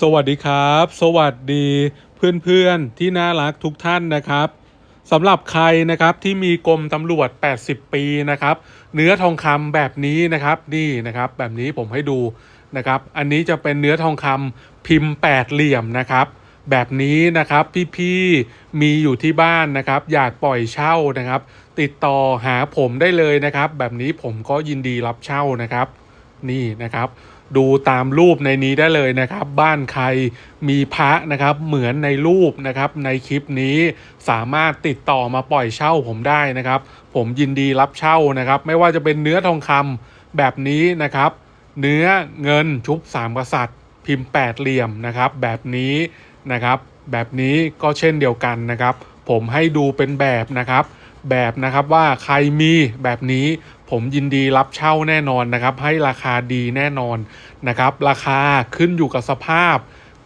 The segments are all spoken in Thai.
สวัสดีครับ สวัสดีเพื่อนๆที่น่ารักทุกท่านนะครับสำหรับใครนะครับที่มีกรมตำรวจ 80 ปีนะครับ เนื้อทองคำแบบนี้นะครับนี่นะครับ แบบนี้ผมให้ดูนะครับ อันนี้จะเป็นเนื้อทองคำพิมพ์แปดเหลี่ยมนะครับ แบบนี้นะครับพี่ๆมีอยู่ที่บ้านนะครับ อยากปล่อยเช่านะครับ ติดต่อหาผมได้เลยนะครับ แบบนี้ผมก็ยินดีรับเช่านะครับ นี่นะครับ ดูตามรูปในนี้ได้เลยนะครับ บ้านใครมีพระนะครับ เหมือนในรูปนะครับในคลิปนี้สามารถติดต่อมาปล่อยเช่าผมได้นะครับ ผมยินดีรับเช่านะครับ ไม่ว่าจะเป็นเนื้อทองคำแบบนี้นะครับ เนื้อเงินชุบสามกษัตริย์ พิมพ์แปดเหลี่ยมนะครับ แบบนี้นะครับ แบบนี้ก็เช่นเดียวกันนะครับ ผมให้ดูเป็นแบบนะครับ แบบนะครับว่าใครมีแบบนี้ผมยินดีรับเช่าแน่นอนนะครับ ให้ราคาดีแน่นอนนะครับ ราคาขึ้นอยู่กับสภาพ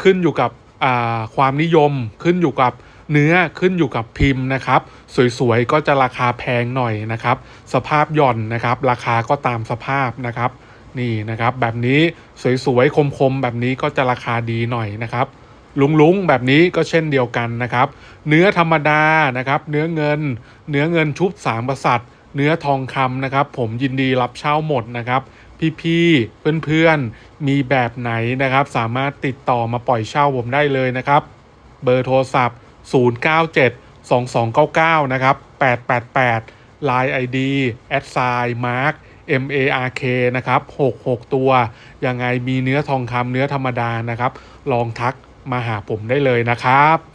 ขึ้นอยู่กับความนิยม ขึ้นอยู่กับเนื้อขึ้นอยู่กับพิมพ์นะครับ สวยๆก็จะราคาแพงหน่อยนะครับ สภาพหย่อนนะครับ ราคาก็ตามสภาพนะครับ นี่นะครับ แบบนี้สวยๆคมๆแบบนี้ก็จะราคาดีหน่อยนะครับ ลุงๆแบบนี้ก็เช่นเดียวกันนะครับ เนื้อธรรมดานะครับ เนื้อเงิน เนื้อเงินชุบสามกษัตริย์ เนื้อทองคำนะครับ ผมยินดีรับเช่าหมดนะครับ พี่ๆเพื่อนๆมีแบบไหนนะครับ สามารถติดต่อมาปล่อยเช่าผมได้เลยนะครับ เบอร์โทรศัพท์ 097 2299 นะครับ 888 Line ID แอดไซน์มาร์ค M A R K นะครับ 66 ตัว ยังไงมีเนื้อทองคำเนื้อธรรมดานะครับ ลองทัก มาหาผมได้เลยนะครับ